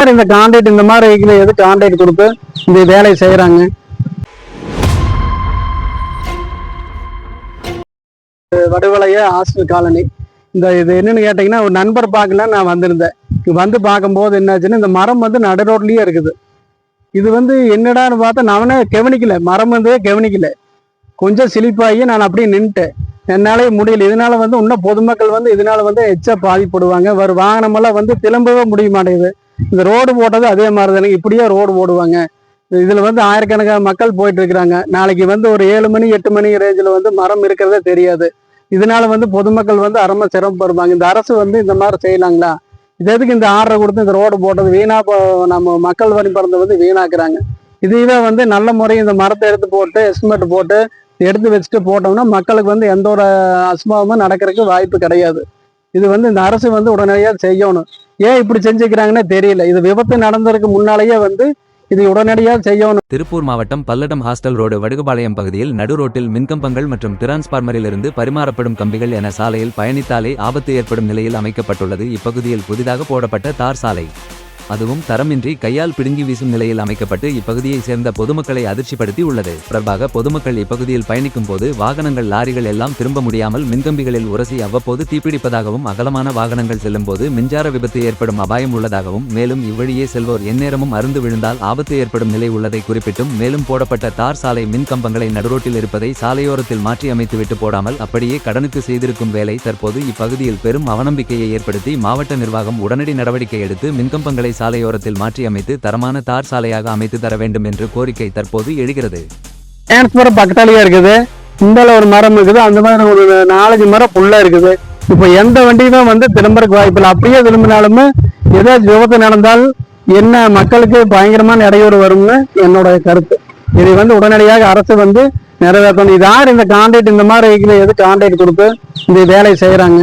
Sir இந்த contract இந்த மாதிரி இதுல எது கான்ட்ராக்ட் கொடுத்து இந்த வேலையை செய்யறாங்க வடுவலைய ஹாஸ்டல் காலனி. இந்த இது என்னன்னு கேட்டீங்கன்னா ஒரு நண்பர் பார்க்கல நான் வந்திருந்தேன். வந்து பார்க்கும்போது என்னாச்சுன்னா இந்த மரம் வந்து நடு ரோட்லயே இருக்குது. இது வந்து என்னடான்னு பார்த்தா நானே கவனிக்கல. மரம் வந்து கவனிக்கல. கொஞ்சம் சிலிப்பாகி நான் அப்படியே நின்ட்டேன் என்னாலே முடியல. இதனால வந்து இன்னும் பொதுமக்கள் வந்து இதனால வந்து எச்சா பாதிப்படுவாங்க. வரும் வாகனமெல்லாம் வந்து திரும்பவே முடிய மாட்டேங்குது. இந்த ரோடு போட்டது அதே மாதிரி தானே இப்படியே ரோடு போடுவாங்க. இதுல வந்து ஆயிரக்கணக்கான மக்கள் போயிட்டு இருக்கிறாங்க நாளைக்கு வந்து ஒரு ஏழு மணி எட்டு மணி ரேஞ்சில் வந்து மரம் இருக்கிறதே தெரியாது. இதனால வந்து பொதுமக்கள் வந்து அறம சிரமப்படுவாங்க இந்த அரசு வந்து இந்த மாதிரி செய்யலாங்களா? இது எதுக்கு இந்த ஆர்டரை கொடுத்து இந்த ரோடு போட்டது? வீணா போ- நம்ம மக்கள் வரி பறந்து வந்து வீணாக்குறாங்க. இதுவே வந்து நல்ல முறை இந்த மரத்தை எடுத்து போட்டு எஸ்டிமேட் போட்டு எடுத்து வச்சுட்டு போட்டோம்னா மக்களுக்கு வந்து எந்த ஒரு அசம்பாவமும் நடக்கிறதுக்கு வாய்ப்பு கிடையாது. இது வந்து இந்த அரசு வந்து உடனடியாக செய்யணும். ஏன் இப்படி செஞ்சுக்கிறாங்கன்னு தெரியல. இது விபத்து நடந்ததுக்கு முன்னாலேயே வந்து இதை உடனடியாக செய்யணும். திருப்பூர் மாவட்டம் பல்லடம் ஹாஸ்டல் ரோடு வடுகுபாளையம் பகுதியில் நடு ரோட்டில் மின்கம்பங்கள் மற்றும் டிரான்ஸ்பார்மரிலிருந்து பரிமாறப்படும் கம்பிகள் என சாலையில் பயணித்தாலே ஆபத்து ஏற்படும் நிலையில் அமைக்கப்பட்டுள்ளது. இப்பகுதியில் புதிதாக போடப்பட்ட தார் சாலை. அதுவும் தரமின்றி கையால் பிடுங்கி வீசும் நிலையில் அமைக்கப்பட்டு இப்பகுதியைச் சேர்ந்த பொதுமக்களை அதிர்ச்சிப்படுத்தி உள்ளது. தொடர்பாக பொதுமக்கள் இப்பகுதியில் பயணிக்கும் போது வாகனங்கள் லாரிகள் எல்லாம் திரும்ப முடியாமல் மின்கம்பிகளில் உரசி அவ்வப்போது தீப்பிடிப்பதாகவும் அகலமான வாகனங்கள் செல்லும்போது மின்சார விபத்து ஏற்படும் அபாயம் உள்ளதாகவும் மேலும் இவ்வழியே செல்வோர் எந்நேரமும் அருந்து விழுந்தால் ஆபத்து ஏற்படும் நிலை உள்ளதை குறிப்பிட்டும் மேலும் போடப்பட்ட தார் சாலை மின் கம்பங்களை நடுரோட்டில் இருப்பதை சாலையோரத்தில் மாற்றி அமைத்துவிட்டு போடாமல் அப்படியே கடனுக்கு செய்திருக்கும் வேலை தற்போது இப்பகுதியில் பெரும் அவநம்பிக்கையை ஏற்படுத்தி மாவட்ட நிர்வாகம் உடனடி நடவடிக்கை எடுத்து மின்கம்பங்களை சாலையோரத்தில் மாற்றி அமைத்து தரமான தார் சாலையாக அமைத்து தர வேண்டும் என்று கோரிக்கை தற்போது எழுகிறது. டிரான்ஸ்பர் பக்கத்தாலேயே இருக்குது. இந்தால ஒரு மரம் இருக்குது. அந்த மாதிரி ஒரு நாலஞ்சு மரம் ஃபுல்லா இருக்குது. இப்போ எந்த வண்டியுமே வந்து திரும்புறதுக்கு வாய்ப்பில்லை. அப்படியே திரும்பினாலுமே ஏதாச்சும் விபத்து நடந்தால் என்ன மக்களுக்கு பயங்கரமான இடையூறு வரும்னு என்னோட கருத்து. இதை வந்து உடனடியாக அரசு வந்து நிறைவேற்றணும். இது யார் இந்த கான்ட்ராக்ட் இந்த மாதிரி இதுல எது கான்ட்ராக்ட் கொடுத்து இந்த வேலையை செய்யறாங்க